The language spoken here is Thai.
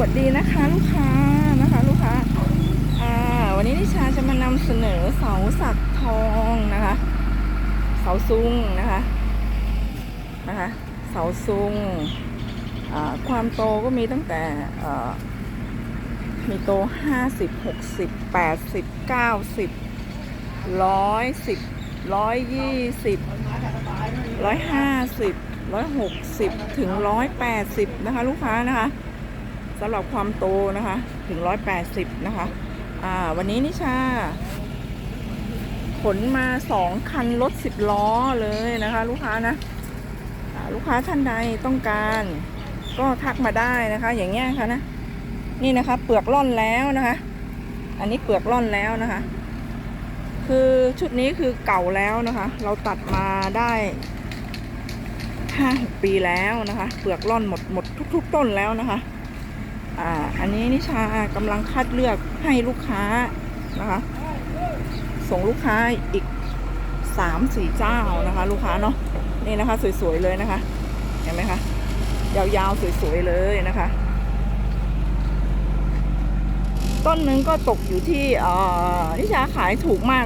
วัสดีนะคะลูกค้านะคะ ลูกค้าอ่าวันนี้นิชาจะมานำเสนอเสาสักทองนะคะ เสาซุงนะคะนะคะ เสาซุงอ่าความโตก็มีตั้งแต่อ่อมีโตห้าสิบหกสิบแปดสิบเก้าสิบร้อยสิบร้อยยี่สิบร้อยห้าสิบร้อยหกสิบถึงร้อยแปดสิบนะคะ ลูกค้านะคะ สำหรับความโตนะคะถึง 180 นะคะอ่าวันนี้นิชา ขนมา2คันรถ10ล้อเลยนะคะ ลูกค้านะาลูกค้าท่านใดต้องการ ก็ทักมาได้นะคะ อย่างเงี้ยค่ะนะนี่นะคะ เปลือกร่อนแล้วนะคะ อันนี้เปลือกร่อนแล้วนะคะ คือชุดนี้คือเก่าแล้วนะคะ เราตัดมาได้ห้าหกปีแล้วนะคะ เปลือกร่อนหมดหมดทุก ๆ ต้นแล้วนะคะ อ่าอันนี้นิชากำลังคัดเลือกให้ลูกค้านะคะ ส่งลูกค้าอีกสามสี่เจ้านะคะ ลูกค้าเนาะนี่นะคะ สวยๆเลยนะคะ เห็นไหมคะยาวๆสวยๆเลยนะคะ ต้นนึงก็ตกอยู่ที่นิชาขายถูกมาก